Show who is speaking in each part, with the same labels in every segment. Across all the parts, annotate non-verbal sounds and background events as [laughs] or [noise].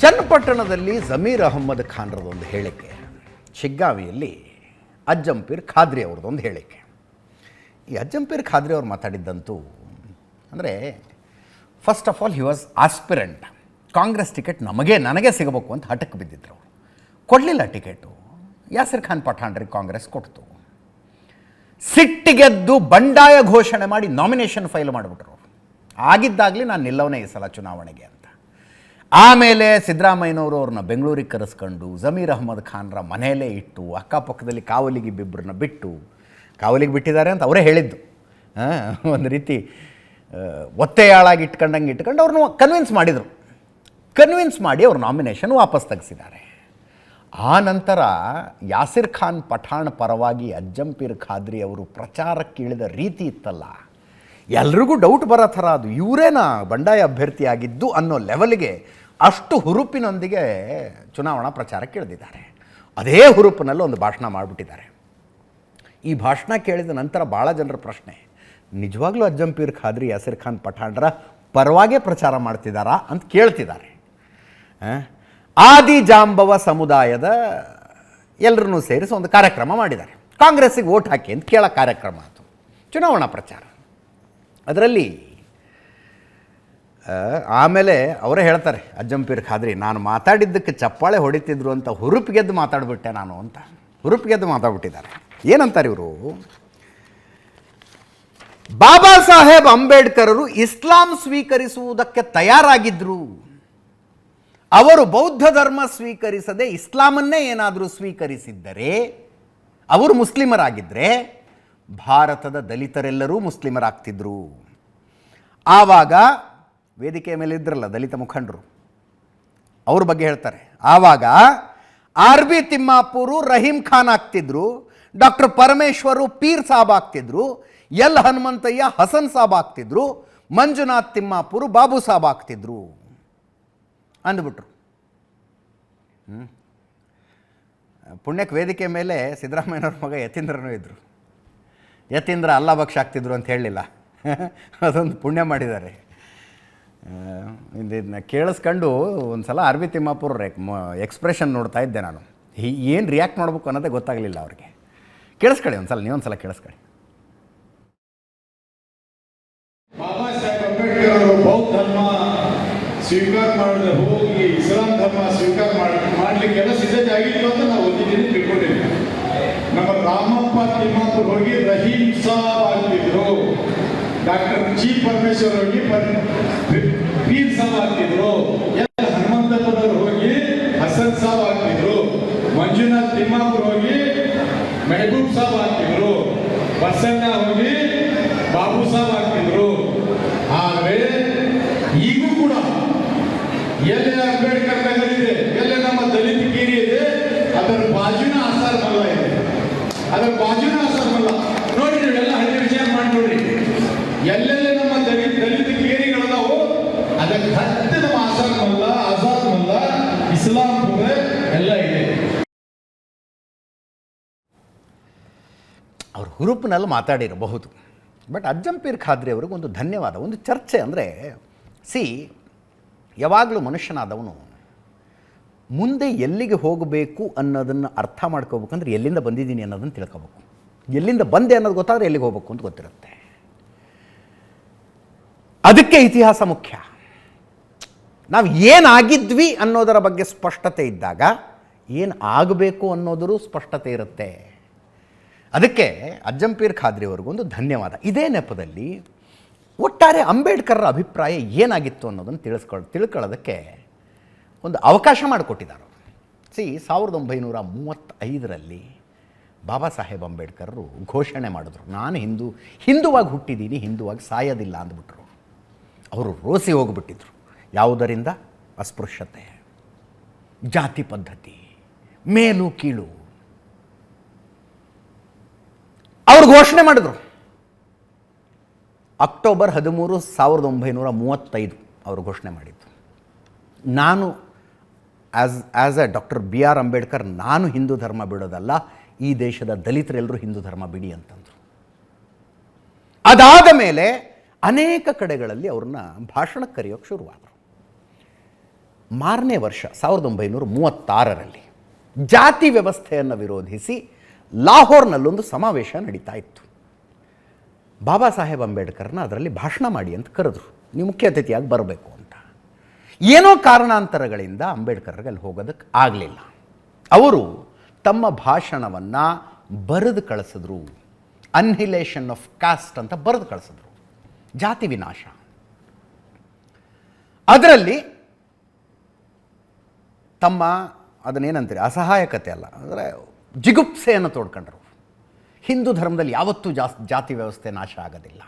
Speaker 1: ಚನ್ನಪಟ್ಟಣದಲ್ಲಿ ಜಮೀರ್ ಅಹಮ್ಮದ್ ಖಾನ್ರದೊಂದು ಹೇಳಿಕೆ, ಶಿಗ್ಗಾವಿಯಲ್ಲಿ ಅಜ್ಜಂಪೀರ್ ಖಾದ್ರಿ ಅವ್ರದ್ದೊಂದು ಹೇಳಿಕೆ. ಈ ಅಜ್ಜಂಪೀರ್ ಖಾದ್ರಿ ಅವ್ರು ಮಾತಾಡಿದ್ದಂತೂ, ಅಂದರೆ first of all he was aspirant Congress ticket ನಮಗೆ, ನನಗೆ ಸಿಗಬೇಕು ಅಂತ ಹಠಕ್ಕೆ ಬಿದ್ದಿದ್ರು ಅವರು. ಕೊಡಲಿಲ್ಲ ಟಿಕೆಟು. ಯಾಸಿರ್ ಖಾನ್ ಪಠಾಣ್ರಿಗೆ ಕಾಂಗ್ರೆಸ್ ಕೊಡ್ತು. ಸಿಟ್ಟಿಗೆದ್ದು ಬಂಡಾಯ ಘೋಷಣೆ ಮಾಡಿ ನಾಮಿನೇಷನ್ ಫೈಲ್ ಮಾಡಿಬಿಟ್ರು ಆಗಿದ್ದಾಗಲೇ ನಾನು ನಿಲ್ಲವನೇ ಈ ಸಲ ಚುನಾವಣೆಗೆ ಅಂತ. ಆಮೇಲೆ ಸಿದ್ದರಾಮಯ್ಯನವರು ಅವ್ರನ್ನ ಬೆಂಗಳೂರಿಗೆ ಕರೆಸ್ಕೊಂಡು ಜಮೀರ್ ಅಹಮದ್ ಖಾನ್ರ ಮನೆಯಲ್ಲೇ ಇಟ್ಟು ಅಕ್ಕಪಕ್ಕದಲ್ಲಿ ಕಾವಲಿಗೆ ಬಿಬ್ಬರನ್ನ ಬಿಟ್ಟು, ಕಾವಲಿಗೆ ಬಿಟ್ಟಿದ್ದಾರೆ ಅಂತ ಅವರೇ ಹೇಳಿದ್ದು. ಒಂದು ರೀತಿ ಒತ್ತೆಯಾಳಾಗಿ ಇಟ್ಕೊಂಡಂಗೆ ಇಟ್ಕೊಂಡು ಅವ್ರನ್ನ ಕನ್ವಿನ್ಸ್ ಮಾಡಿದರು. ಕನ್ವಿನ್ಸ್ ಮಾಡಿ ಅವ್ರ ನಾಮಿನೇಷನ್ ವಾಪಸ್ ತೆಗೆಸಿದ್ದಾರೆ. ಆ ನಂತರ ಯಾಸಿರ್ ಖಾನ್ ಪಠಾಣ್ ಪರವಾಗಿ ಅಜ್ಜಂಪೀರ್ ಖಾದ್ರಿ ಅವರು ಪ್ರಚಾರಕ್ಕೆ ಇಳಿದ ರೀತಿ ಇತ್ತಲ್ಲ. ಎಲ್ರಿಗೂ ಡೌಟ್ ಬರೋ ಥರ ಅದು. ಇವರೇನಾ ಬಂಡಾಯ ಅಭ್ಯರ್ಥಿಯಾಗಿದ್ದು ಅನ್ನೋ ಲೆವೆಲ್ಗೆ ಅಷ್ಟು ಹುರುಪಿನೊಂದಿಗೆ ಚುನಾವಣಾ ಪ್ರಚಾರಕ್ಕೆ ಇಳಿದಿದ್ದಾರೆ ಅದೇ ಹುರುಪಿನಲ್ಲಿ ಒಂದು ಭಾಷಣ ಮಾಡಿಬಿಟ್ಟಿದ್ದಾರೆ. ಈ ಭಾಷಣ ಕೇಳಿದ ನಂತರ ಭಾಳ ಜನರ ಪ್ರಶ್ನೆ, ನಿಜವಾಗ್ಲೂ ಅಜ್ಜಂಪೀರ್ ಖಾದ್ರಿ, ಯಾಸಿರ್ ಖಾನ್ ಪಠಾಣ್ರ ಪರವಾಗೇ ಪ್ರಚಾರ ಮಾಡ್ತಿದ್ದಾರಾ ಅಂತ ಕೇಳ್ತಿದ್ದಾರೆ? ಆದಿ ಜಾಂಬವ ಸಮುದಾಯದ ಎಲ್ಲರನ್ನೂ ಸೇರಿಸಿ ಒಂದು ಕಾರ್ಯಕ್ರಮ ಮಾಡಿದ್ದಾರೆ. ಕಾಂಗ್ರೆಸ್ಸಿಗೆ ಓಟ್ ಹಾಕಿ ಅಂತ ಕೇಳೋ ಕಾರ್ಯಕ್ರಮ ಅದು. ಚುನಾವಣಾ ಪ್ರಚಾರ. ಅದರಲ್ಲಿ ಆಮೇಲೆ ಅವರೇ ಹೇಳ್ತಾರೆ ಅಜ್ಜಂಪೀರ್ ಖಾದ್ರಿ, ನಾನು ಮಾತಾಡಿದ್ದಕ್ಕೆ ಚಪ್ಪಾಳೆ ಹೊಡಿತಿದ್ರು ಅಂತ ಹುರುಪಿಗೆದ್ದು ಮಾತಾಡ್ಬಿಟ್ಟೆ ನಾನು ಅಂತ. ಹುರುಪಿಗೆದ್ದು ಮಾತಾಡ್ಬಿಟ್ಟಿದ್ದಾರೆ. ಏನಂತಾರೆ ಇವರು? ಬಾಬಾ ಸಾಹೇಬ್ ಅಂಬೇಡ್ಕರರು ಇಸ್ಲಾಂ ಸ್ವೀಕರಿಸುವುದಕ್ಕೆ ತಯಾರಾಗಿದ್ದರು ಅವರು ಬೌದ್ಧ ಧರ್ಮ ಸ್ವೀಕರಿಸದೆ ಇಸ್ಲಾಮನ್ನೇ ಏನಾದರೂ ಸ್ವೀಕರಿಸಿದ್ದರೆ, ಅವರು ಮುಸ್ಲಿಮರಾಗಿದ್ದರೆ ಭಾರತದ ದಲಿತರೆಲ್ಲರೂ ಮುಸ್ಲಿಮರಾಗ್ತಿದ್ರು. ಆವಾಗ ವೇದಿಕೆಯ ಮೇಲೆ ಇದ್ರಲ್ಲ ದಲಿತ ಮುಖಂಡರು. ಅವ್ರ ಬಗ್ಗೆ ಹೇಳ್ತಾರೆ. ಆವಾಗ ಆರ್ ಬಿ ತಿಮ್ಮಾಪುರು ರಹೀಂ ಖಾನ್ ಆಗ್ತಿದ್ರು, ಡಾಕ್ಟರ್ ಪರಮೇಶ್ವರು ಪೀರ್ ಸಾಬ್ ಆಗ್ತಿದ್ರು, ಎಲ್ ಹನುಮಂತಯ್ಯ ಹಸನ್ ಸಾಬ್ ಆಗ್ತಿದ್ರು, ಮಂಜುನಾಥ್ ತಿಮ್ಮಾಪುರು ಬಾಬು ಸಾಬ್ ಆಗ್ತಿದ್ರು ಅಂದ್ಬಿಟ್ರು. ಪುಣ್ಯಕ್ಕೆ ವೇದಿಕೆ ಮೇಲೆ ಸಿದ್ದರಾಮಯ್ಯನವ್ರ ಮಗ ಯತೀಂದ್ರನೂ ಇದ್ದರು ಯತೀಂದ್ರ ಅಲ್ಲ ಬಕ್ಷ ಆಗ್ತಿದ್ರು ಅಂತ ಹೇಳಲಿಲ್ಲ. [laughs] ಅದೊಂದು ಪುಣ್ಯ ಮಾಡಿದ್ದಾರೆ. ಇದನ್ನ ಕೇಳಿಸ್ಕೊಂಡು ಒಂದು ಸಲ ಅರ್ವಿ ತಿಮ್ಮಾಪುರ ಎಕ್ಸ್ಪ್ರೆಷನ್ ನೋಡ್ತಾ ಇದ್ದೆ ನಾನು. ಏನು ರಿಯಾಕ್ಟ್ ಮಾಡಬೇಕು ಅನ್ನೋದೇ ಗೊತ್ತಾಗಲಿಲ್ಲ ಅವ್ರಿಗೆ. ಕೇಳಿಸ್ಕೊಳ್ಳಿ ಒಂದು ಸಲ ನೀವೊಂದು ಸಲ ಕೇಳಿಸ್ಕೊಳ್ಳಿ.
Speaker 2: ಬಾಬಾ ಸಾಹೇಬ್ ಅಂಬೇಡ್ಕರ್ ಅವರು ಬೌದ್ಧ ಧರ್ಮ ಸ್ವೀಕಾರ ಮಾಡಿದ್ರೆ ಹೋಗಿ, ಇಸ್ಲಾಂ ಧರ್ಮ ಸ್ವೀಕಾರ ಮಾಡಿ, ಮಾಡಲಿಕ್ಕೆಲ್ಲ ಸಿದ್ಧತೆ ಆಗಿತ್ತು ಅಂತ ನಾವು ನಮ್ಮ ರಾಮಪ್ಪ ತಿಮ್ಮಾಪುರ್ ಹೋಗಿ ರಹೀಂ ಸಾಬ್ ಆಗ್ತಿದ್ರು. ಡಾಕ್ಟರ್ ಜಿ ಪರಮೇಶ್ವರ್ ಹೋಗಿ ಪರ್- ಪಿ- ಪೀರ್ ಸಾಬ್ ಆಗ್ತಿದ್ರು. ಎಲ್ ಹನುಮಂತಪ್ಪನವರು ಹೋಗಿ ಹಸನ್ ಸಾಬ್ ಆಗ್ತಿದ್ರು ಮಂಜುನಾಥ್ ತಿಮ್ಮಾಪುರ್ ಹೋಗಿ ಮೆಹಬೂಬ್ ಸಾಬ್ ಆಗ್ತಿದ್ರು ಬಸಣ್ಣ ಹೋಗಿ ಬಾಬು ಸಾಬ್ ಆಗ್ತಿದ್ರು ಆದ್ರೆ ಈಗೂ ಕೂಡ ಎಲ್ಲಿ ಅಂಬೇಡ್ಕರ್ ನಗರ ಇದೆ ಎಲ್ಲಿ ನಮ್ಮ ದಲಿತ ಕೀರಿ ಇದೆ ಅದರ ಬಾಜುನ ಆಸಾರ ಮಲ್ಲ ಇದೆ ಅದರ ಬಾಜುನ ಆಸಾರ ಮಲ್ಲ ನೋಡಿ ನೀವೆಲ್ಲ ಹಳ್ಳಿ ವಿಚಾರ ಮಾಡಿ ನೋಡ್ರಿ ಎಲ್ಲೆಲ್ಲಿ ನಮ್ಮ ದಲಿತ ದಲಿತ ಕೇರಿಗಳದಾವು ಅದಕ್ಕೆ ಹತ್ತಿರ ನಮ್ಮ ಆಸಾರ ಮಲ್ಲ ಆಜಾದ್ ಮಲ್ಲ ಇಸ್ಲಾಂಪುರ ಎಲ್ಲ ಇದೆ
Speaker 1: ಹುರುಪಿನಲ್ಲಿ ಮಾತಾಡಿರಬಹುದು. ಬಟ್ ಅಜ್ಜಂಪೀರ್ ಖಾದ್ರಿ ಅವ್ರಿಗೆ ಒಂದು ಧನ್ಯವಾದ, ಒಂದು ಚರ್ಚೆ ಅಂದರೆ, ಸಿ, ಯಾವಾಗಲೂ ಮನುಷ್ಯನಾದವನು ಮುಂದೆ ಎಲ್ಲಿಗೆ ಹೋಗಬೇಕು ಅನ್ನೋದನ್ನು ಅರ್ಥ ಮಾಡ್ಕೋಬೇಕಂದ್ರೆ ಎಲ್ಲಿಂದ ಬಂದಿದ್ದೀನಿ ಅನ್ನೋದನ್ನು ತಿಳ್ಕೋಬೇಕು. ಎಲ್ಲಿಂದ ಬಂದೆ ಅನ್ನೋದು ಗೊತ್ತಾದರೆ ಎಲ್ಲಿಗೆ ಹೋಗಬೇಕು ಅಂತ ಗೊತ್ತಿರುತ್ತೆ. ಅದಕ್ಕೆ ಇತಿಹಾಸ ಮುಖ್ಯ. ನಾವು ಏನಾಗಿದ್ವಿ ಅನ್ನೋದರ ಬಗ್ಗೆ ಸ್ಪಷ್ಟತೆ ಇದ್ದಾಗ, ಏನು ಆಗಬೇಕು ಅನ್ನೋದರೂ ಸ್ಪಷ್ಟತೆ ಇರುತ್ತೆ. ಅದಕ್ಕೆ ಅಜ್ಜಂಪೀರ್ ಖಾದ್ರಿ ಅವ್ರಿಗೊಂದು ಧನ್ಯವಾದ. ಇದೇ ನೆಪದಲ್ಲಿ ಒಟ್ಟಾರೆ ಅಂಬೇಡ್ಕರ್ರ ಅಭಿಪ್ರಾಯ ಏನಾಗಿತ್ತು ಅನ್ನೋದನ್ನು ತಿಳಿಸ್ಕೊಳ್, ತಿಳ್ಕೊಳ್ಳೋದಕ್ಕೆ ಒಂದು ಅವಕಾಶ ಮಾಡಿಕೊಟ್ಟಿದ್ದಾರೆ ಸಿ, ಸಾವಿರದ ಒಂಬೈನೂರ ಮೂವತ್ತೈದರಲ್ಲಿ ಬಾಬಾ ಸಾಹೇಬ್ ಅಂಬೇಡ್ಕರ್ರು ಘೋಷಣೆ ಮಾಡಿದ್ರು. ನಾನು ಹಿಂದೂ, ಹಿಂದುವಾಗಿ ಹುಟ್ಟಿದ್ದೀನಿ, ಹಿಂದುವಾಗಿ ಸಾಯೋದಿಲ್ಲ ಅಂದ್ಬಿಟ್ರು. ಅವರು ರೋಸಿ ಹೋಗಿಬಿಟ್ಟಿದ್ರು. ಯಾವುದರಿಂದ? ಅಸ್ಪೃಶ್ಯತೆ. ಜಾತಿ ಪದ್ಧತಿ. ಮೇಲು, ಕೀಳು. ಅವ್ರು ಘೋಷಣೆ ಮಾಡಿದ್ರು. ಅಕ್ಟೋಬರ್ ಹದಿಮೂರು ಸಾವಿರದ ಒಂಬೈನೂರ ಮೂವತ್ತೈದು ಅವರು ಘೋಷಣೆ ಮಾಡಿದ್ದು. ನಾನು as as a doctor B R Ambedkar, ನಾನು ಹಿಂದೂ ಧರ್ಮ ಬಿಡೋದಲ್ಲ, ಈ ದೇಶದ ದಲಿತರೆಲ್ಲರೂ ಹಿಂದೂ ಧರ್ಮ ಬಿಡಿ ಅಂತಂದರು. ಅದಾದ ಮೇಲೆ ಅನೇಕ ಕಡೆಗಳಲ್ಲಿ ಅವ್ರನ್ನ ಭಾಷಣಕ್ಕೆ ಕರೆಯೋಕ್ಕೆ ಶುರುವಾದರು. ಮಾರನೇ ವರ್ಷ ಸಾವಿರದ ಒಂಬೈನೂರ ಮೂವತ್ತಾರರಲ್ಲಿ ಜಾತಿ ವ್ಯವಸ್ಥೆಯನ್ನು ವಿರೋಧಿಸಿ ಲಾಹೋರ್ನಲ್ಲೊಂದು ಸಮಾವೇಶ ನಡೀತಾ ಇತ್ತು. ಬಾಬಾ ಸಾಹೇಬ್ ಅಂಬೇಡ್ಕರ್ನ ಅದರಲ್ಲಿ ಭಾಷಣ ಮಾಡಿ ಅಂತ ಕರೆದ್ರು. ನೀವು ಮುಖ್ಯ ಅತಿಥಿಯಾಗಿ ಬರಬೇಕು ಅಂತ. ಏನೋ ಕಾರಣಾಂತರಗಳಿಂದ ಅಂಬೇಡ್ಕರ್ಗೆ ಅಲ್ಲಿ ಹೋಗೋದಕ್ಕೆ ಆಗಲಿಲ್ಲ. ಅವರು ತಮ್ಮ ಭಾಷಣವನ್ನು ಬರೆದು ಕಳಿಸಿದ್ರು. ಅನ್ಹಿಲೇಷನ್ ಆಫ್ ಕಾಸ್ಟ್ ಅಂತ ಬರೆದು ಕಳಿಸಿದ್ರು. ಜಾತಿ ವಿನಾಶ. ಅದರಲ್ಲಿ ತಮ್ಮ ಅದನ್ನೇನಂತೀರಿ? ಅಸಹಾಯಕತೆ ಅಲ್ಲ. ಅಂದರೆ ಜಿಗುಪ್ಸೆಯನ್ನು ತೋಡ್ಕೊಂಡ್ರು. ಹಿಂದೂ ಧರ್ಮದಲ್ಲಿ ಯಾವತ್ತೂ ಜಾಸ್, ಜಾತಿ ವ್ಯವಸ್ಥೆ ನಾಶ ಆಗೋದಿಲ್ಲ.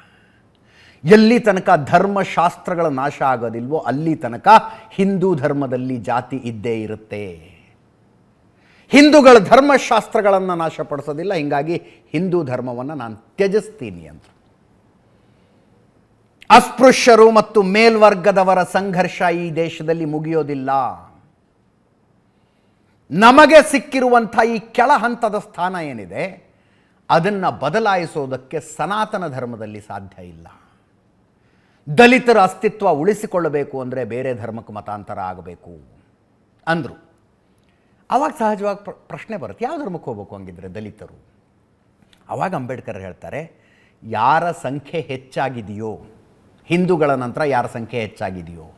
Speaker 1: ಎಲ್ಲಿ ತನಕ ಧರ್ಮಶಾಸ್ತ್ರಗಳ ನಾಶ ಆಗೋದಿಲ್ವೋ ಅಲ್ಲಿ ತನಕ ಹಿಂದೂ ಧರ್ಮದಲ್ಲಿ ಜಾತಿ ಇದ್ದೇ ಇರುತ್ತೆ. ಹಿಂದೂಗಳ ಧರ್ಮಶಾಸ್ತ್ರಗಳನ್ನು ನಾಶಪಡಿಸೋದಿಲ್ಲ ಹೀಗಾಗಿ ಹಿಂದೂ ಧರ್ಮವನ್ನು ನಾನು ತ್ಯಜಿಸ್ತೀನಿ ಅಂತ. ಅಸ್ಪೃಶ್ಯರು ಮತ್ತು ಮೇಲ್ವರ್ಗದವರ ಸಂಘರ್ಷ ಈ ದೇಶದಲ್ಲಿ ಮುಗಿಯೋದಿಲ್ಲ. ನಮಗೆ ಸಿಕ್ಕಿರುವಂಥ ಈ ಕೆಳ ಹಂತದ ಸ್ಥಾನ ಏನಿದೆ, ಅದನ್ನು ಬದಲಾಯಿಸೋದಕ್ಕೆ ಸನಾತನ ಧರ್ಮದಲ್ಲಿ ಸಾಧ್ಯ ಇಲ್ಲ. ದಲಿತರ ಅಸ್ತಿತ್ವ ಉಳಿಸಿಕೊಳ್ಳಬೇಕು ಅಂದರೆ ಬೇರೆ ಧರ್ಮಕ್ಕೆ ಮತಾಂತರ ಆಗಬೇಕು ಅಂದರು. ಆವಾಗ ಸಹಜವಾಗಿ ಪ್ರ- ಪ್ರಶ್ನೆ ಬರುತ್ತೆ, ಯಾವ ಧರ್ಮಕ್ಕೆ ಹೋಗ್ಬೇಕು ಹಂಗಿದ್ರೆ ದಲಿತರು? ಆವಾಗ ಅಂಬೇಡ್ಕರ್ ಹೇಳ್ತಾರೆ, ಯಾರ ಸಂಖ್ಯೆ ಹೆಚ್ಚಾಗಿದೆಯೋ, ಹಿಂದೂಗಳ ನಂತರ ಯಾರ ಸಂಖ್ಯೆ ಹೆಚ್ಚಾಗಿದೆಯೋ,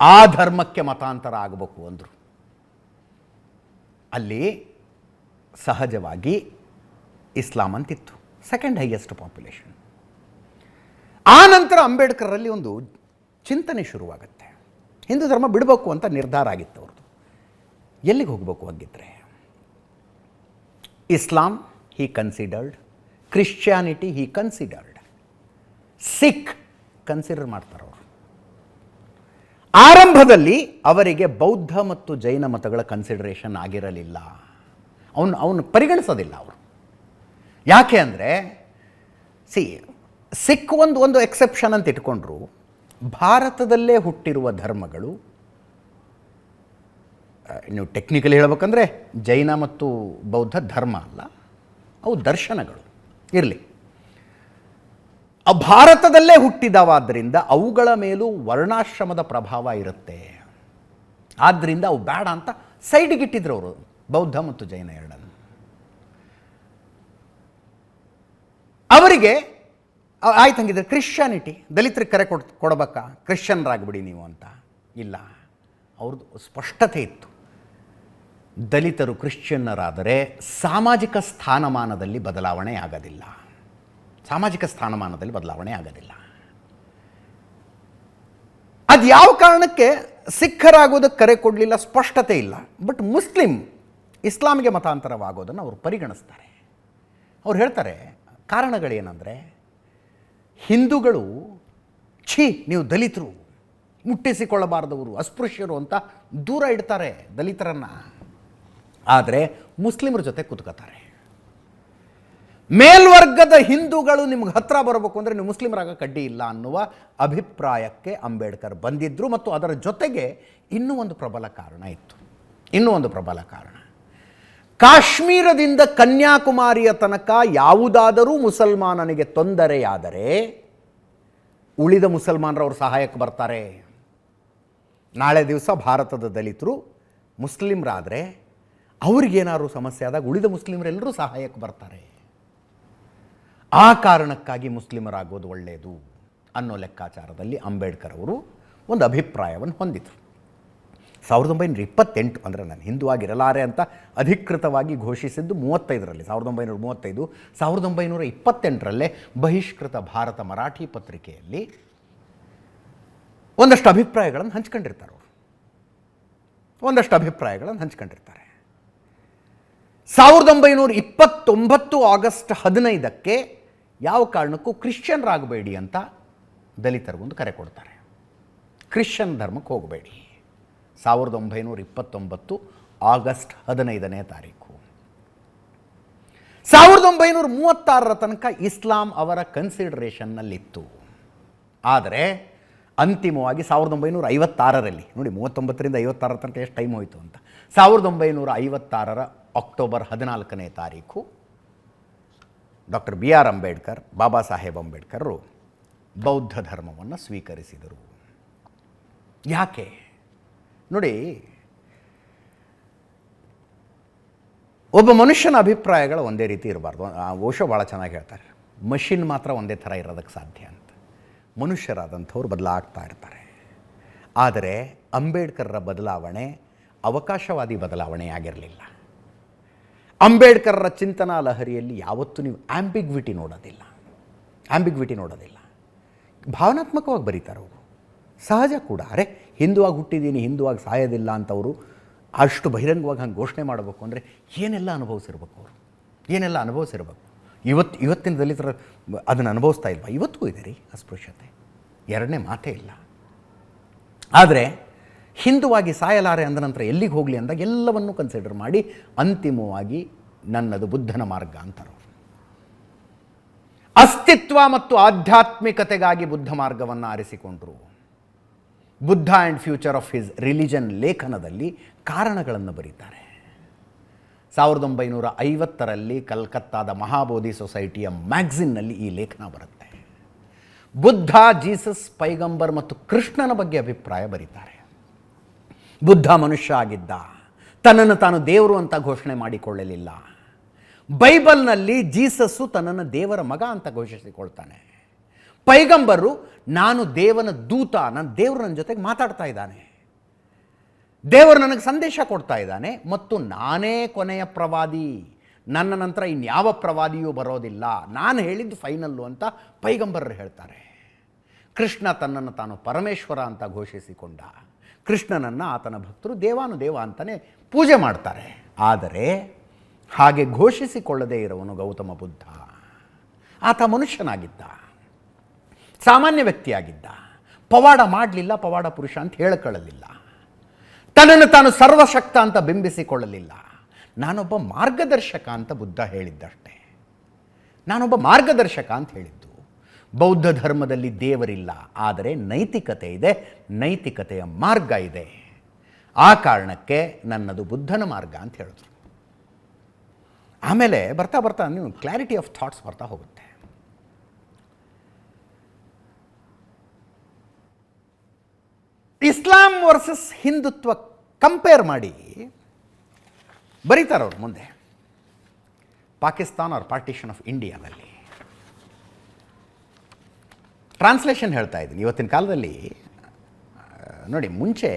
Speaker 1: ಆ ಧರ್ಮಕ್ಕೆ ಮತಾಂತರ ಆಗಬೇಕು ಅಂದರು. ಅಲ್ಲಿ ಸಹಜವಾಗಿ ಇಸ್ಲಾಂ ಅಂತಿತ್ತು. ಸೆಕೆಂಡ್ ಹೈಯೆಸ್ಟ್ ಪಾಪ್ಯುಲೇಷನ್ ಆ ನಂತರ ಅಂಬೇಡ್ಕರಲ್ಲಿ ಒಂದು ಚಿಂತನೆ ಶುರುವಾಗುತ್ತೆ. ಹಿಂದೂ ಧರ್ಮ ಬಿಡಬೇಕು ಅಂತ ನಿರ್ಧಾರ ಆಗಿತ್ತು ಅವ್ರದ್ದು. ಎಲ್ಲಿಗೆ ಹೋಗಬೇಕು ಹಾಗಿದ್ರೆ? Islam he considered Christianity he considered Sikh consider ಮಾಡ್ತಾರೆ ಆರಂಭದಲ್ಲಿ ಅವರಿಗೆ ಬೌದ್ಧ ಮತ್ತು ಜೈನ ಮತಗಳ ಕನ್ಸಿಡರೇಷನ್ ಆಗಿರಲಿಲ್ಲ. ಅವನು ಅವನು ಪರಿಗಣಿಸೋದಿಲ್ಲ ಅವರು. ಯಾಕೆ ಅಂದರೆ ಸಿ ಸಿಖ್ ಒಂದು ಒಂದು ಎಕ್ಸೆಪ್ಷನ್ ಅಂತ ಇಟ್ಕೊಂಡ್ರು. ಭಾರತದಲ್ಲೇ ಹುಟ್ಟಿರುವ ಧರ್ಮಗಳು ನೀವು ಟೆಕ್ನಿಕಲಿ ಹೇಳಬೇಕಂದ್ರೆ ಜೈನ ಮತ್ತು ಬೌದ್ಧ ಧರ್ಮ ಅಲ್ಲ, ಅವು ದರ್ಶನಗಳು. ಇರಲಿ. ಭಾರತದಲ್ಲೇ ಹುಟ್ಟಿದವಾದ್ದರಿಂದ ಅವುಗಳ ಮೇಲೂ ವರ್ಣಾಶ್ರಮದ ಪ್ರಭಾವ ಇರುತ್ತೆ. ಆದ್ದರಿಂದ ಅವು ಬೇಡ ಅಂತ ಸೈಡ್ಗಿಟ್ಟಿದ್ರು ಅವರು, ಬೌದ್ಧ ಮತ್ತು ಜೈನ ಎರಡನ್ನು. ಅವರಿಗೆ ಆಯ್ತು ಹಂಗಿದ್ರೆ ಕ್ರಿಶ್ಚಿಯಾನಿಟಿ, ದಲಿತರಿಗೆ ಕರೆ ಕೊಡ್, ಕೊಡಬೇಕಾ? ಕ್ರಿಶ್ಚಿಯನ್ರಾಗ್ಬಿಡಿ ನೀವು ಅಂತ. ಇಲ್ಲ. ಅವ್ರದ್ದು ಸ್ಪಷ್ಟತೆ ಇತ್ತು. ದಲಿತರು ಕ್ರಿಶ್ಚಿಯನ್ನರಾದರೆ ಸಾಮಾಜಿಕ ಸ್ಥಾನಮಾನದಲ್ಲಿ ಬದಲಾವಣೆ ಆಗೋದಿಲ್ಲ. ಸಾಮಾಜಿಕ ಸ್ಥಾನಮಾನದಲ್ಲಿ ಬದಲಾವಣೆ ಆಗೋದಿಲ್ಲ. ಅದು ಯಾವ ಕಾರಣಕ್ಕೆ ಸಿಖ್ಖರಾಗೋದಕ್ಕೆ ಕರೆ ಕೊಡಲಿಲ್ಲ ಸ್ಪಷ್ಟತೆ ಇಲ್ಲ. ಬಟ್ ಮುಸ್ಲಿಂ ಇಸ್ಲಾಮಿಗೆ ಮತಾಂತರವಾಗೋದನ್ನು ಅವರು ಪರಿಗಣಿಸ್ತಾರೆ. ಅವ್ರು ಹೇಳ್ತಾರೆ, ಕಾರಣಗಳೇನೆಂದರೆ ಹಿಂದೂಗಳು, ಛೀ, ನೀವು ದಲಿತರು, ಮುಟ್ಟಿಸಿಕೊಳ್ಳಬಾರದವರು, ಅಸ್ಪೃಶ್ಯರು ಅಂತ ದೂರ ಇಡ್ತಾರೆ ದಲಿತರನ್ನು. ಆದರೆ ಮುಸ್ಲಿಮರ ಜೊತೆ ಕುತ್ಕೋತಾರೆ. ಮೇಲ್ವರ್ಗದ ಹಿಂದೂಗಳು ನಿಮ್ಗೆ ಹತ್ರ ಬರಬೇಕು ಅಂದರೆ ನೀವು ಮುಸ್ಲಿಮರಾಗ ಕಡ್ಡಿ ಇಲ್ಲ ಅನ್ನುವ ಅಭಿಪ್ರಾಯಕ್ಕೆ ಅಂಬೇಡ್ಕರ್ ಬಂದಿದ್ದರು ಮತ್ತು ಅದರ ಜೊತೆಗೆ ಇನ್ನೂ ಒಂದು ಪ್ರಬಲ ಕಾರಣ ಇತ್ತು. ಇನ್ನೂ ಒಂದು ಪ್ರಬಲ ಕಾರಣ. ಕಾಶ್ಮೀರದಿಂದ ಕನ್ಯಾಕುಮಾರಿಯ ತನಕ ಯಾವುದಾದರೂ ಮುಸಲ್ಮಾನನಿಗೆ ತೊಂದರೆಯಾದರೆ ಉಳಿದ ಮುಸಲ್ಮಾನರವ್ರ ಸಹಾಯಕ್ಕೆ ಬರ್ತಾರೆ. ನಾಳೆ ದಿವಸ ಭಾರತದ ದಲಿತರು ಮುಸ್ಲಿಮರಾದರೆ ಅವ್ರಿಗೇನಾದ್ರು ಸಮಸ್ಯೆ ಆದಾಗ ಉಳಿದ ಮುಸ್ಲಿಮರೆಲ್ಲರೂ ಸಹಾಯಕ್ಕೆ ಬರ್ತಾರೆ. ಆ ಕಾರಣಕ್ಕಾಗಿ ಮುಸ್ಲಿಮರಾಗೋದು ಒಳ್ಳೆಯದು ಅನ್ನೋ ಲೆಕ್ಕಾಚಾರದಲ್ಲಿ ಅಂಬೇಡ್ಕರ್ ಅವರು ಒಂದು ಅಭಿಪ್ರಾಯವನ್ನು ಹೊಂದಿದರು. ಸಾವಿರದ ಒಂಬೈನೂರ ಇಪ್ಪತ್ತೆಂಟು ಅಂದರೆ ನಾನು ಹಿಂದೂ ಆಗಿರಲಾರೆ ಅಂತ ಅಧಿಕೃತವಾಗಿ ಘೋಷಿಸಿದ್ದು ಮೂವತ್ತೈದರಲ್ಲಿ, ಸಾವಿರದ ಒಂಬೈನೂರ ಮೂವತ್ತೈದು, ಸಾವಿರದ ಒಂಬೈನೂರ ಇಪ್ಪತ್ತೆಂಟರಲ್ಲೇ ಬಹಿಷ್ಕೃತ ಭಾರತ ಮರಾಠಿ ಪತ್ರಿಕೆಯಲ್ಲಿ ಒಂದಷ್ಟು ಅಭಿಪ್ರಾಯಗಳನ್ನು ಹಂಚ್ಕೊಂಡಿರ್ತಾರೆ ಅವರು. ಒಂದಷ್ಟು ಅಭಿಪ್ರಾಯಗಳನ್ನು ಹಂಚ್ಕೊಂಡಿರ್ತಾರೆ. ಸಾವಿರದ ಒಂಬೈನೂರ ಇಪ್ಪತ್ತೊಂಬತ್ತು ಆಗಸ್ಟ್ ಹದಿನೈದಕ್ಕೆ ಯಾವ ಕಾರಣಕ್ಕೂ ಕ್ರಿಶ್ಚಿಯನ್ರಾಗಬೇಡಿ ಅಂತ ದಲಿತರಿಗೊಂದು ಕರೆ ಕೊಡ್ತಾರೆ. ಕ್ರಿಶ್ಚಿಯನ್ ಧರ್ಮಕ್ಕೆ ಹೋಗಬೇಡಿ. ಸಾವಿರದ ಒಂಬೈನೂರ ಇಪ್ಪತ್ತೊಂಬತ್ತು ಆಗಸ್ಟ್ ಹದಿನೈದನೇ ತಾರೀಕು. ಸಾವಿರದ ಒಂಬೈನೂರ ಮೂವತ್ತಾರರ ತನಕ ಇಸ್ಲಾಂ ಅವರ ಕನ್ಸಿಡರೇಷನ್ನಲ್ಲಿತ್ತು. ಆದರೆ ಅಂತಿಮವಾಗಿ ಸಾವಿರದ ಒಂಬೈನೂರ ಐವತ್ತಾರರಲ್ಲಿ, ನೋಡಿ ಮೂವತ್ತೊಂಬತ್ತರಿಂದ ಐವತ್ತಾರರ ತನಕ ಎಷ್ಟು ಟೈಮ್ ಹೋಯಿತು ಅಂತ. ಸಾವಿರದ ಒಂಬೈನೂರ ಐವತ್ತಾರರ ಅಕ್ಟೋಬರ್ ಹದಿನಾಲ್ಕನೇ ತಾರೀಕು doctor B R Ambedkar, Baba Saheb ಅಂಬೇಡ್ಕರ್ರು ಬೌದ್ಧ ಧರ್ಮವನ್ನು ಸ್ವೀಕರಿಸಿದರು. ಯಾಕೆ? ನೋಡಿ, ಒಬ್ಬ ಮನುಷ್ಯನ ಅಭಿಪ್ರಾಯಗಳು ಒಂದೇ ರೀತಿ ಇರಬಾರ್ದು. ಆ, ಓಶೋ ಭಾಳ ಚೆನ್ನಾಗಿ ಹೇಳ್ತಾರೆ. ಮಷಿನ್ ಮಾತ್ರ ಒಂದೇ ಥರ ಇರೋದಕ್ಕೆ ಸಾಧ್ಯ ಅಂತ. ಮನುಷ್ಯರಾದಂಥವ್ರು ಬದಲಾಗ್ತಾ ಇರ್ತಾರೆ. ಆದರೆ ಅಂಬೇಡ್ಕರ್ರ ಬದಲಾವಣೆ ಅವಕಾಶವಾದಿ ಬದಲಾವಣೆ ಆಗಿರಲಿಲ್ಲ ಅಂಬೇಡ್ಕರ್ರ ಚಿಂತನಾ ಲಹರಿಯಲ್ಲಿ ಯಾವತ್ತೂ ನೀವು ಆಂಬಿಗ್ವಿಟಿ ನೋಡೋದಿಲ್ಲ. ಆಂಬಿಗ್ವಿಟಿ ನೋಡೋದಿಲ್ಲ. ಭಾವನಾತ್ಮಕವಾಗಿ ಬರೀತಾರೆ ಅವರು. ಸಹಜ ಕೂಡ. ಅರೆ, ಹಿಂದುವಾಗಿ ಹುಟ್ಟಿದ್ದೀನಿ, ಹಿಂದುವಾಗಿ ಸಾಯೋದಿಲ್ಲ ಅಂತವರು ಅಷ್ಟು ಬಹಿರಂಗವಾಗಿ ಹಂಗೆ ಘೋಷಣೆ ಮಾಡಬೇಕು ಅಂದರೆ ಏನೆಲ್ಲ ಅನುಭವಿಸಿರ್ಬೇಕು ಅವರು? ಏನೆಲ್ಲ ಅನುಭವಿಸಿರ್ಬೇಕು? ಇವತ್ತು ಇವತ್ತಿನ ದಲಿತರ ಅದನ್ನು ಅನುಭವಿಸ್ತಾ ಇಲ್ವಾ? ಇವತ್ತಿಗೂ ಇದೆ ರೀ ಅಸ್ಪೃಶ್ಯತೆ. ಎರಡನೇ ಮಾತೇ ಇಲ್ಲ. ಆದರೆ ಹಿಂದುವಾಗಿ ಸಾಯಲಾರೆ ಅಂದ ನಂತರ ಎಲ್ಲಿಗೆ ಹೋಗಲಿ ಅಂದಾಗ ಎಲ್ಲವನ್ನೂ ಕನ್ಸಿಡರ್ ಮಾಡಿ ಅಂತಿಮವಾಗಿ ನನ್ನದು ಬುದ್ಧನ ಮಾರ್ಗ ಅಂತಾರೆ ಅಸ್ತಿತ್ವ ಮತ್ತು ಆಧ್ಯಾತ್ಮಿಕತೆಗಾಗಿ ಬುದ್ಧ ಮಾರ್ಗವನ್ನು ಆರಿಸಿಕೊಂಡರು. Buddha and future of his religion ಲೇಖನದಲ್ಲಿ ಕಾರಣಗಳನ್ನು ಬರೀತಾರೆ. ಸಾವಿರದ ಒಂಬೈನೂರ ಐವತ್ತರಲ್ಲಿ ಕಲ್ಕತ್ತಾದ ಮಹಾಬೋಧಿ ಸೊಸೈಟಿಯ ಮ್ಯಾಗ್ಝಿನ್ನಲ್ಲಿ ಈ ಲೇಖನ ಬರುತ್ತೆ. ಬುದ್ಧ, ಜೀಸಸ್, ಪೈಗಂಬರ್ ಮತ್ತು ಕೃಷ್ಣನ ಬಗ್ಗೆ ಅಭಿಪ್ರಾಯ ಬರೀತಾರೆ. ಬುದ್ಧ ಮನುಷ್ಯ ಆಗಿದ್ದ. ತನ್ನನ್ನು ತಾನು ದೇವರು ಅಂತ ಘೋಷಣೆ ಮಾಡಿಕೊಳ್ಳಲಿಲ್ಲ. ಬೈಬಲ್ನಲ್ಲಿ ಜೀಸಸ್ಸು ತನ್ನನ್ನು ದೇವರ ಮಗ ಅಂತ ಘೋಷಿಸಿಕೊಳ್ತಾನೆ. ಪೈಗಂಬರು, ನಾನು ದೇವನ ದೂತ ನನ್ನ ದೇವರು ನನ್ನ ಜೊತೆಗೆ ಮಾತಾಡ್ತಾ ಇದ್ದಾನೆ. ದೇವರು ನನಗೆ ಸಂದೇಶ ಕೊಡ್ತಾ ಇದ್ದಾನೆ ಮತ್ತು ನಾನೇ ಕೊನೆಯ ಪ್ರವಾದಿ. ನನ್ನ ನಂತರ ಇನ್ಯಾವ ಪ್ರವಾದಿಯೂ ಬರೋದಿಲ್ಲ. ನಾನು ಹೇಳಿದ್ದು ಫೈನಲ್ಲು ಅಂತ ಪೈಗಂಬರರು ಹೇಳ್ತಾರೆ. ಕೃಷ್ಣ ತನ್ನನ್ನು ತಾನು ಪರಮೇಶ್ವರ ಅಂತ ಘೋಷಿಸಿಕೊಂಡ. ಕೃಷ್ಣನನ್ನು ಆತನ ಭಕ್ತರು ದೇವಾನು ದೇವ ಅಂತಲೇ ಪೂಜೆ ಮಾಡ್ತಾರೆ. ಆದರೆ ಹಾಗೆ ಘೋಷಿಸಿಕೊಳ್ಳದೇ ಇರುವನು ಗೌತಮ ಬುದ್ಧ. ಆತ ಮನುಷ್ಯನಾಗಿದ್ದ. ಸಾಮಾನ್ಯ ವ್ಯಕ್ತಿಯಾಗಿದ್ದ. ಪವಾಡ ಮಾಡಲಿಲ್ಲ, ಪವಾಡ ಪುರುಷ ಅಂತ ಹೇಳಿಕೊಳ್ಳಲಿಲ್ಲ. ತನ್ನನ್ನು ತಾನು ಸರ್ವಶಕ್ತ ಅಂತ ಬಿಂಬಿಸಿಕೊಳ್ಳಲಿಲ್ಲ. ನಾನೊಬ್ಬ ಮಾರ್ಗದರ್ಶಕ ಅಂತ ಬುದ್ಧ ಹೇಳಿದ್ದಷ್ಟೇ. ನಾನೊಬ್ಬ ಮಾರ್ಗದರ್ಶಕ ಅಂತ ಹೇಳಿದ್ದು. ಬೌದ್ಧ ಧರ್ಮದಲ್ಲಿ ದೇವರಿಲ್ಲ, ಆದರೆ ನೈತಿಕತೆ ಇದೆ, ನೈತಿಕತೆಯ ಮಾರ್ಗ ಇದೆ. ಆ ಕಾರಣಕ್ಕೆ ನನ್ನದು ಬುದ್ಧನ ಮಾರ್ಗ ಅಂತ ಹೇಳಿದ್ರು. ಆಮೇಲೆ ಬರ್ತಾ ಬರ್ತಾ ನೀವು ಕ್ಲಾರಿಟಿ ಆಫ್ ಥಾಟ್ಸ್ ಬರ್ತಾ ಹೋಗುತ್ತೆ. ಇಸ್ಲಾಂ ವರ್ಸಸ್ ಹಿಂದುತ್ವ ಕಂಪೇರ್ ಮಾಡಿ ಬರೀತಾರವ್ರು ಮುಂದೆ. ಪಾಕಿಸ್ತಾನ್ ಆರ್ ಪಾರ್ಟಿಷನ್ ಆಫ್ ಇಂಡಿಯಾದಲ್ಲಿ ಟ್ರಾನ್ಸ್ಲೇಷನ್ ಹೇಳ್ತಾ ಇದ್ದೀನಿ. ಇವತ್ತಿನ ಕಾಲದಲ್ಲಿ ನೋಡಿ, ಮುಂಚೆ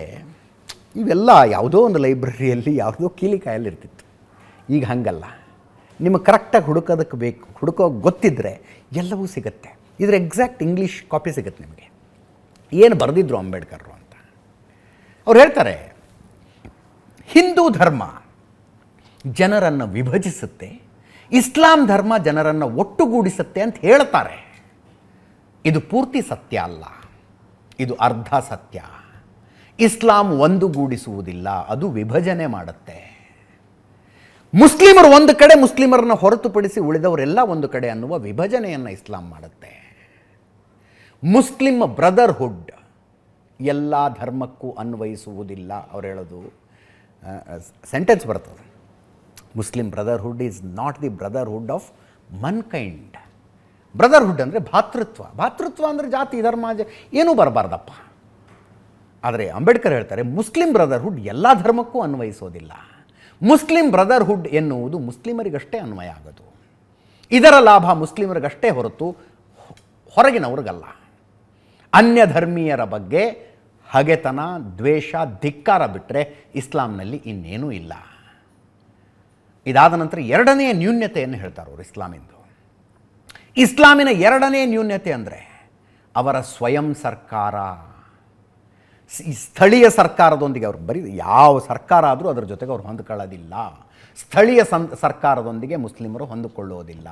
Speaker 1: ಇವೆಲ್ಲ ಯಾವುದೋ ಒಂದು ಲೈಬ್ರರಿಯಲ್ಲಿ ಯಾವುದೋ ಕೀಲಿಕಾಯಲ್ಲಿ ಇರ್ತಿತ್ತು. ಈಗ ಹಂಗಲ್ಲ. ನಿಮಗೆ ಕರೆಕ್ಟಾಗಿ ಹುಡುಕೋದಕ್ಕೆ ಬೇಕು, ಹುಡುಕೋ ಗೊತ್ತಿದ್ದರೆ ಎಲ್ಲವೂ ಸಿಗುತ್ತೆ. ಇದ್ರ ಎಕ್ಸಾಕ್ಟ್ ಇಂಗ್ಲೀಷ್ ಕಾಪಿ ಸಿಗುತ್ತೆ ನಿಮಗೆ. ಏನು ಬರೆದಿದ್ರು ಅಂಬೇಡ್ಕರ್ರು ಅಂತ. ಅವ್ರು ಹೇಳ್ತಾರೆ, ಹಿಂದೂ ಧರ್ಮ ಜನರನ್ನು ವಿಭಜಿಸುತ್ತೆ, ಇಸ್ಲಾಂ ಧರ್ಮ ಜನರನ್ನು ಒಟ್ಟುಗೂಡಿಸುತ್ತೆ ಅಂತ ಹೇಳ್ತಾರೆ. ಇದು ಪೂರ್ತಿ ಸತ್ಯ ಅಲ್ಲ. ಇದು ಅರ್ಧ ಸತ್ಯ. ಇಸ್ಲಾಂ ಒಂದುಗೂಡಿಸುವುದಿಲ್ಲ, ಅದು ವಿಭಜನೆ ಮಾಡುತ್ತೆ. ಮುಸ್ಲಿಮರು ಒಂದು ಕಡೆ ಮುಸ್ಲಿಮರನ್ನು ಹೊರತುಪಡಿಸಿ ಉಳಿದವರೆಲ್ಲ ಒಂದು ಕಡೆ ಅನ್ನುವ ವಿಭಜನೆಯನ್ನು ಇಸ್ಲಾಂ ಮಾಡುತ್ತೆ. ಮುಸ್ಲಿಮ್ ಬ್ರದರ್ಹುಡ್ ಎಲ್ಲ ಧರ್ಮಕ್ಕೂ ಅನ್ವಯಿಸುವುದಿಲ್ಲ, ಅವ್ರು ಹೇಳೋದು ಸೆಂಟೆನ್ಸ್ ಬರ್ತದೆ. Muslim brotherhood is not the brotherhood of mankind. Brotherhood ಅಂದರೆ ಭಾತೃತ್ವ. ಭಾತೃತ್ವ ಅಂದರೆ ಜಾತಿ, ಧರ್ಮ ಏನೂ ಬರಬಾರ್ದಪ್ಪ. ಆದರೆ ಅಂಬೇಡ್ಕರ್ ಹೇಳ್ತಾರೆ, ಮುಸ್ಲಿಂ ಬ್ರದರ್ಹುಡ್ ಎಲ್ಲ ಧರ್ಮಕ್ಕೂ ಅನ್ವಯಿಸೋದಿಲ್ಲ. ಮುಸ್ಲಿಂ ಬ್ರದರ್ಹುಡ್ ಎನ್ನುವುದು ಮುಸ್ಲಿಮರಿಗಷ್ಟೇ ಅನ್ವಯ ಆಗೋದು. ಇದರ ಲಾಭ ಮುಸ್ಲಿಮರಿಗಷ್ಟೇ ಹೊರತು ಹೊರಗಿನವ್ರಿಗಲ್ಲ. ಅನ್ಯ ಧರ್ಮೀಯರ ಬಗ್ಗೆ ಹಗೆತನ, ದ್ವೇಷ, ಧಿಕ್ಕಾರ ಬಿಟ್ಟರೆ ಇಸ್ಲಾಂನಲ್ಲಿ ಇನ್ನೇನೂ ಇಲ್ಲ. ಇದಾದ ನಂತರ ಎರಡನೆಯ ನ್ಯೂನ್ಯತೆಯನ್ನು ಹೇಳ್ತಾರೆ ಅವರು ಇಸ್ಲಾಮಿಂದು. ಇಸ್ಲಾಮಿನ ಎರಡನೇ ನ್ಯೂನ್ಯತೆ ಅಂದರೆ ಅವರ ಸ್ವಯಂ ಸರ್ಕಾರ. ಸ್ಥಳೀಯ ಸರ್ಕಾರದೊಂದಿಗೆ ಅವರು ಬರೀ ಯಾವ ಸರ್ಕಾರ ಆದರೂ ಅದರ ಜೊತೆಗೆ ಅವರು ಹೊಂದಿಕೊಳ್ಳೋದಿಲ್ಲ. ಸ್ಥಳೀಯ ಸಂ, ಸರ್ಕಾರದೊಂದಿಗೆ ಮುಸ್ಲಿಮರು ಹೊಂದಿಕೊಳ್ಳೋದಿಲ್ಲ.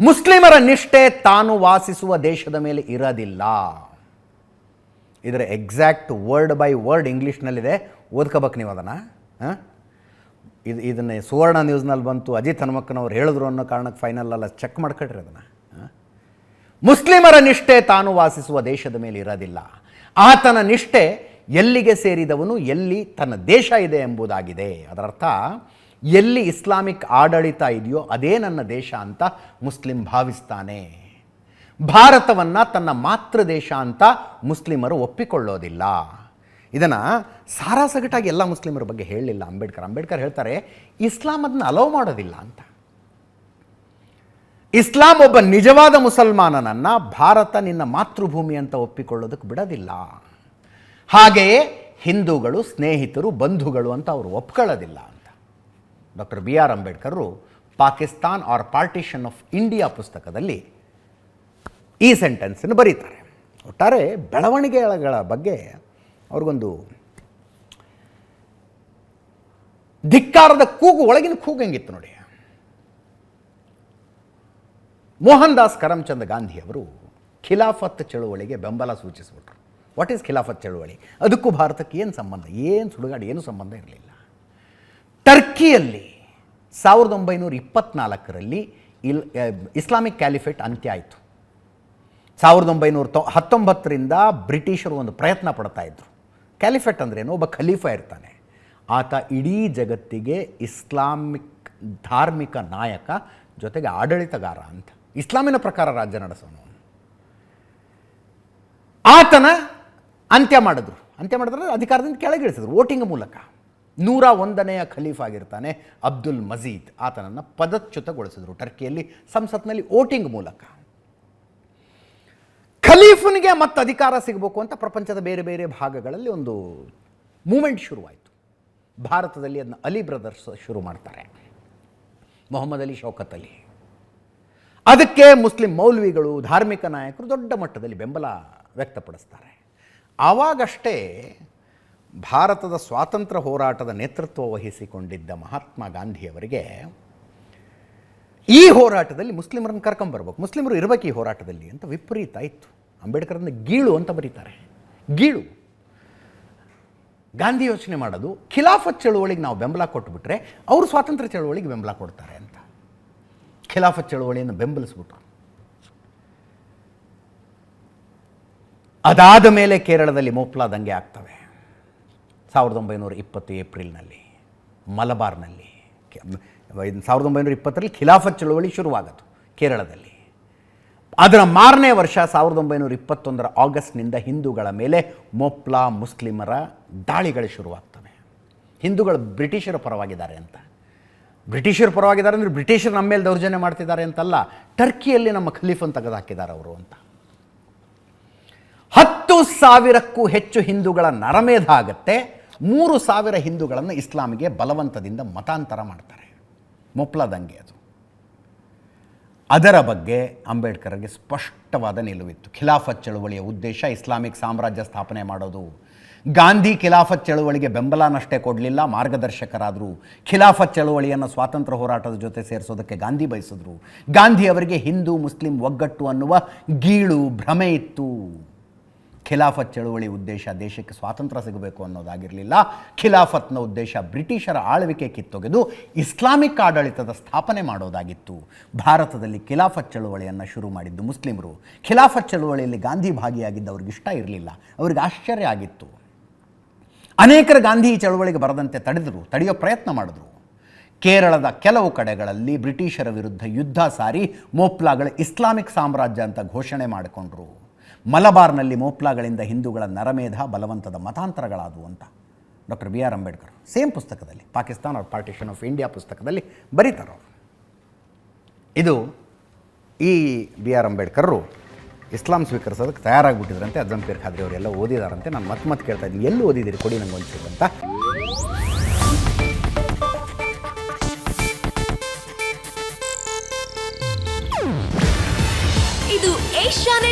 Speaker 1: ಮುಸ್ಲಿಮರ ನಿಷ್ಠೆ ತಾನು ವಾಸಿಸುವ ದೇಶದ ಮೇಲೆ ಇರೋದಿಲ್ಲ. ಇದರ ಎಕ್ಸಾಕ್ಟ್ ವರ್ಡ್ ಬೈ ವರ್ಡ್ ಇಂಗ್ಲೀಷ್ನಲ್ಲಿದೆ ಓದ್ಕೋಬೇಕು ನೀವು ಅದನ್ನು, ಹಾಂ? ಇದು ಇದನ್ನೇ ಸುವರ್ಣ ನ್ಯೂಸ್ನಲ್ಲಿ ಬಂತು, ಅಜಿತ್ ಹನುಮಕ್ಕನವ್ರು ಹೇಳಿದ್ರು ಅನ್ನೋ ಕಾರಣಕ್ಕೆ ಫೈನಲ್ ಅಲ್ಲ ಚೆಕ್ ಮಾಡ್ಕೊಳ್ರಿ ಅದನ್ನು. ಮುಸ್ಲಿಮರ ನಿಷ್ಠೆ ತಾನು ವಾಸಿಸುವ ದೇಶದ ಮೇಲೆ ಇರೋದಿಲ್ಲ. ಆತನ ನಿಷ್ಠೆ ಎಲ್ಲಿಗೆ ಸೇರಿದವನು ಎಲ್ಲಿ ತನ್ನ ದೇಶ ಇದೆ ಎಂಬುದಾಗಿದೆ. ಅದರರ್ಥ, ಎಲ್ಲಿ ಇಸ್ಲಾಮಿಕ್ ಆಡಳಿತ ಇದೆಯೋ ಅದೇ ನನ್ನ ದೇಶ ಅಂತ ಮುಸ್ಲಿಂ ಭಾವಿಸ್ತಾನೆ. ಭಾರತವನ್ನು ತನ್ನ ಮಾತೃ ದೇಶ ಅಂತ ಮುಸ್ಲಿಮರು ಒಪ್ಪಿಕೊಳ್ಳೋದಿಲ್ಲ. ಇದನ್ನು ಸಾರಾಸಗಟಾಗಿ ಎಲ್ಲ ಮುಸ್ಲಿಮರ ಬಗ್ಗೆ ಹೇಳಲಿಲ್ಲ. ಅಂಬೇಡ್ಕರ್ ಅಂಬೇಡ್ಕರ್ ಹೇಳ್ತಾರೆ, ಇಸ್ಲಾಂ ಅದನ್ನ ಅಲೋ ಮಾಡೋದಿಲ್ಲ ಅಂತ. ಇಸ್ಲಾಂ ಒಬ್ಬ ನಿಜವಾದ ಮುಸಲ್ಮಾನನನ್ನು ಭಾರತ ನಿನ್ನ ಮಾತೃಭೂಮಿ ಅಂತ ಒಪ್ಪಿಕೊಳ್ಳೋದಕ್ಕೆ ಬಿಡೋದಿಲ್ಲ. ಹಾಗೆಯೇ ಹಿಂದೂಗಳು, ಸ್ನೇಹಿತರು, ಬಂಧುಗಳು ಅಂತ ಅವರು ಒಪ್ಕೊಳ್ಳೋದಿಲ್ಲ ಅಂತ. Doctor B R ಅಂಬೇಡ್ಕರ್ರು Pakistan or partition of India ಪುಸ್ತಕದಲ್ಲಿ ಈ ಸೆಂಟೆನ್ಸನ್ನು ಬರೀತಾರೆ. ಒಟ್ಟಾರೆ ಬೆಳವಣಿಗೆಗಳ ಬಗ್ಗೆ ಅವ್ರಿಗೊಂದು ಧಿಕ್ಕಾರದ ಕೂಗು, ಒಳಗಿನ ಕೂಗು ಹೆಂಗಿತ್ತು ನೋಡಿ. ಮೋಹನ್ ದಾಸ್ ಕರಮ್ಚಂದ್ ಗಾಂಧಿಯವರು ಖಿಲಾಫತ್ ಚಳುವಳಿಗೆ ಬೆಂಬಲ ಸೂಚಿಸಿಬಿಟ್ರು. ವಾಟ್ ಈಸ್ ಖಿಲಾಫತ್ ಚಳುವಳಿ? ಅದಕ್ಕೂ ಭಾರತಕ್ಕೆ ಏನು ಸಂಬಂಧ? ಏನು ಸುಡುಗಾಡು? ಏನು ಸಂಬಂಧ ಇರಲಿಲ್ಲ. ಟರ್ಕಿಯಲ್ಲಿ ಸಾವಿರದ ಒಂಬೈನೂರ ಇಪ್ಪತ್ನಾಲ್ಕರಲ್ಲಿ ಇಲ್ ಇಸ್ಲಾಮಿಕ್ ಕ್ಯಾಲಿಫೇಟ್ ಅಂತ್ಯ ಆಯಿತು. ಸಾವಿರದ ಒಂಬೈನೂರ ತೊ, ಹತ್ತೊಂಬತ್ತರಿಂದ ಬ್ರಿಟಿಷರು ಒಂದು ಪ್ರಯತ್ನ ಪಡ್ತಾ ಇದ್ರು. ಕ್ಯಾಲಿಫೆಟ್ ಅಂದ್ರೇನು ಒಬ್ಬ ಖಲೀಫಾ ಇರ್ತಾನೆ. ಆತ ಇಡೀ ಜಗತ್ತಿಗೆ ಇಸ್ಲಾಮಿಕ್ ಧಾರ್ಮಿಕ ನಾಯಕ, ಜೊತೆಗೆ ಆಡಳಿತಗಾರ ಅಂತ. ಇಸ್ಲಾಮಿನ ಪ್ರಕಾರ ರಾಜ್ಯ ನಡೆಸೋನು ಆತನ ಅಂತ್ಯ ಮಾಡಿದ್ರು. ಅಂತ್ಯ ಮಾಡಿದ್ರೆ ಅಧಿಕಾರದಿಂದ ಕೆಳಗಿಳಿಸಿದ್ರು ವೋಟಿಂಗ್ ಮೂಲಕ. ನೂರ ಒಂದನೆಯ ಖಲೀಫ್ ಆಗಿರ್ತಾನೆ ಅಬ್ದುಲ್ ಮಜೀದ್. ಆತನನ್ನು ಪದಚ್ಯುತಗೊಳಿಸಿದ್ರು ಟರ್ಕಿಯಲ್ಲಿ ಸಂಸತ್ನಲ್ಲಿ ವೋಟಿಂಗ್ ಮೂಲಕ. ಖಲೀಫನಿಗೆ ಮತ್ತೆ ಅಧಿಕಾರ ಸಿಗಬೇಕು ಅಂತ ಪ್ರಪಂಚದ ಬೇರೆ ಬೇರೆ ಭಾಗಗಳಲ್ಲಿ ಒಂದು ಮೂಮೆಂಟ್ ಶುರುವಾಯಿತು. ಭಾರತದಲ್ಲಿ ಅದನ್ನ ಅಲಿ ಬ್ರದರ್ಸ್ ಶುರು ಮಾಡ್ತಾರೆ. ಮೊಹಮ್ಮದ್ ಅಲಿ ಶೌಕತ್ ಅಲಿ. ಅದಕ್ಕೆ ಮುಸ್ಲಿಂ ಮೌಲ್ವಿಗಳು, ಧಾರ್ಮಿಕ ನಾಯಕರು ದೊಡ್ಡ ಮಟ್ಟದಲ್ಲಿ ಬೆಂಬಲ ವ್ಯಕ್ತಪಡಿಸ್ತಾರೆ. ಆವಾಗಷ್ಟೇ ಭಾರತದ ಸ್ವಾತಂತ್ರ್ಯ ಹೋರಾಟದ ನೇತೃತ್ವ ವಹಿಸಿಕೊಂಡಿದ್ದ ಮಹಾತ್ಮ ಗಾಂಧಿಯವರಿಗೆ ಈ ಹೋರಾಟದಲ್ಲಿ ಮುಸ್ಲಿಮರನ್ನು ಕರ್ಕೊಂಬರ್ಬೇಕು ಮುಸ್ಲಿಮರು ಇರಬೇಕು ಈ ಹೋರಾಟದಲ್ಲಿ ಅಂತ ವಿಪರೀತ ಇತ್ತು ಅಂಬೇಡ್ಕರನ್ನ ಗೀಳು ಅಂತ ಬರೀತಾರೆ. ಗೀಳು. ಗಾಂಧಿ ಯೋಚನೆ ಮಾಡೋದು, ಖಿಲಾಫತ್ ಚಳುವಳಿಗೆ ನಾವು ಬೆಂಬಲ ಕೊಟ್ಟುಬಿಟ್ರೆ ಅವರು ಸ್ವಾತಂತ್ರ್ಯ ಚಳುವಳಿಗೆ ಬೆಂಬಲ ಕೊಡ್ತಾರೆ ಅಂತ. ಖಿಲಾಫತ್ ಚಳುವಳಿಯನ್ನು ಬೆಂಬಲಿಸ್ಬಿಟ್ರು. ಅದಾದ ಮೇಲೆ ಕೇರಳದಲ್ಲಿ ಮೋಪ್ಲಾ ದಂಗೆ ಆಗ್ತವೆ. ಸಾವಿರದ ಒಂಬೈನೂರ ಇಪ್ಪತ್ತು ಏಪ್ರಿಲ್ನಲ್ಲಿ, ಮಲಬಾರ್ನಲ್ಲಿ ಸಾವಿರದ ಒಂಬೈನೂರ ಇಪ್ಪತ್ತರಲ್ಲಿ ಖಿಲಾಫತ್ ಚಳುವಳಿ ಶುರುವಾಗತ್ತು ಕೇರಳದಲ್ಲಿ. ಅದರ ಮಾರನೇ ವರ್ಷ ಸಾವಿರದ ಒಂಬೈನೂರ ಇಪ್ಪತ್ತೊಂದರ ಆಗಸ್ಟ್ನಿಂದ ಹಿಂದೂಗಳ ಮೇಲೆ ಮೊಪ್ಲಾ ಮುಸ್ಲಿಮರ ದಾಳಿಗಳು ಶುರುವಾಗ್ತವೆ. ಹಿಂದೂಗಳು ಬ್ರಿಟಿಷರ ಪರವಾಗಿದ್ದಾರೆ ಅಂತ. ಬ್ರಿಟಿಷರ ಪರವಾಗಿದ್ದಾರೆ ಅಂದರೆ ಬ್ರಿಟಿಷರು ನಮ್ಮ ಮೇಲೆ ದೌರ್ಜನ್ಯ ಮಾಡ್ತಿದ್ದಾರೆ ಅಂತಲ್ಲ, ಟರ್ಕಿಯಲ್ಲಿ ನಮ್ಮ ಖಲೀಫನ್ ತೆಗೆದುಹಾಕಿದ್ದಾರೆ ಅವರು ಅಂತ. ಹತ್ತು ಸಾವಿರಕ್ಕೂ ಹೆಚ್ಚು ಹಿಂದೂಗಳ ನರಮೇಧ ಆಗತ್ತೆ, ಮೂರು ಸಾವಿರ ಹಿಂದೂಗಳನ್ನು ಇಸ್ಲಾಮಿಗೆ ಬಲವಂತದಿಂದ ಮತಾಂತರ ಮಾಡ್ತಾರೆ. ಮೊಪ್ಲಾ ದಂಗೆ ಅದು. ಅದರ ಬಗ್ಗೆ ಅಂಬೇಡ್ಕರ್ಗೆ ಸ್ಪಷ್ಟವಾದ ನಿಲುವಿತ್ತು. ಖಿಲಾಫತ್ ಚಳುವಳಿಯ ಉದ್ದೇಶ ಇಸ್ಲಾಮಿಕ್ ಸಾಮ್ರಾಜ್ಯ ಸ್ಥಾಪನೆ ಮಾಡೋದು. ಗಾಂಧಿ ಖಿಲಾಫತ್ ಚಳುವಳಿಗೆ ಬೆಂಬಲನಷ್ಟೇ ಕೊಡಲಿಲ್ಲ, ಮಾರ್ಗದರ್ಶಕರಾದರು. ಖಿಲಾಫತ್ ಚಳುವಳಿಯನ್ನು ಸ್ವಾತಂತ್ರ್ಯ ಹೋರಾಟದ ಜೊತೆ ಸೇರಿಸೋದಕ್ಕೆ ಗಾಂಧಿ ಬಯಸಿದ್ರು. ಗಾಂಧಿ ಅವರಿಗೆ ಹಿಂದೂ, ಮುಸ್ಲಿಂ ಒಗ್ಗಟ್ಟು ಅನ್ನುವ ಗೀಳು ಭ್ರಮೆ ಇತ್ತು. ಖಿಲಾಫತ್ ಚಳುವಳಿ ಉದ್ದೇಶ ದೇಶಕ್ಕೆ ಸ್ವಾತಂತ್ರ್ಯ ಸಿಗಬೇಕು ಅನ್ನೋದಾಗಿರಲಿಲ್ಲ. ಖಿಲಾಫತ್ನ ಉದ್ದೇಶ ಬ್ರಿಟಿಷರ ಆಳ್ವಿಕೆ ಕಿತ್ತೊಗೆದು ಇಸ್ಲಾಮಿಕ್ ಆಡಳಿತದ ಸ್ಥಾಪನೆ ಮಾಡೋದಾಗಿತ್ತು. ಭಾರತದಲ್ಲಿ ಖಿಲಾಫತ್ ಚಳುವಳಿಯನ್ನು ಶುರು ಮಾಡಿದ್ದು ಮುಸ್ಲಿಮರು. ಖಿಲಾಫತ್ ಚಳುವಳಿಯಲ್ಲಿ ಗಾಂಧಿ ಭಾಗಿಯಾಗಿದ್ದು ಅವ್ರಿಗೆ ಇಷ್ಟ ಇರಲಿಲ್ಲ. ಅವ್ರಿಗೆ ಆಶ್ಚರ್ಯ ಆಗಿತ್ತು. ಅನೇಕರ ಗಾಂಧಿ ಚಳುವಳಿಗೆ ಬರದಂತೆ ತಡೆದರು, ತಡೆಯೋ ಪ್ರಯತ್ನ ಮಾಡಿದ್ರು. ಕೇರಳದ ಕೆಲವು ಕಡೆಗಳಲ್ಲಿ ಬ್ರಿಟಿಷರ ವಿರುದ್ಧ ಯುದ್ಧ ಸಾರಿ ಮೋಪ್ಲಾಗಳ ಇಸ್ಲಾಮಿಕ್ ಸಾಮ್ರಾಜ್ಯ ಅಂತ ಘೋಷಣೆ ಮಾಡಿಕೊಂಡ್ರು. ಮಲಬಾರ್ನಲ್ಲಿ ಮೋಪ್ಲಾಗಳಿಂದ ಹಿಂದೂಗಳ ನರಮೇಧ ಬಲವಂತದ ಮತಾಂತರಗಳಾದವು ಅಂತ doctor B R Ambedkar same ಪುಸ್ತಕದಲ್ಲಿ Pakistan or partition of India ಪುಸ್ತಕದಲ್ಲಿ ಬರೀತಾರೆ ಅವರು. ಇದು ಈ ಬಿ ಆರ್ ಅಂಬೇಡ್ಕರ್ರು ಇಸ್ಲಾಂ ಸ್ವೀಕರಿಸೋದಕ್ಕೆ ತಯಾರಾಗಿಬಿಟ್ಟಿದ್ರಂತೆ ಅಜ್ಜಂ ಪೀರ್ ಖಾದ್ರಿ ಅವರೆಲ್ಲ ಓದಿದಾರಂತೆ. ನಾನು ಮತ್ತೆ ಮತ್ತೆ ಕೇಳ್ತಾ ಇದ್ದೀನಿ. ಎಲ್ಲಿ ಓದಿದ್ದೀರಿ? ಕೊಡಿ ನಂಗೆ ಒಂದು ಅಂತ.
Speaker 3: ಇದು ಏಷ್ಯಾನೆಟ್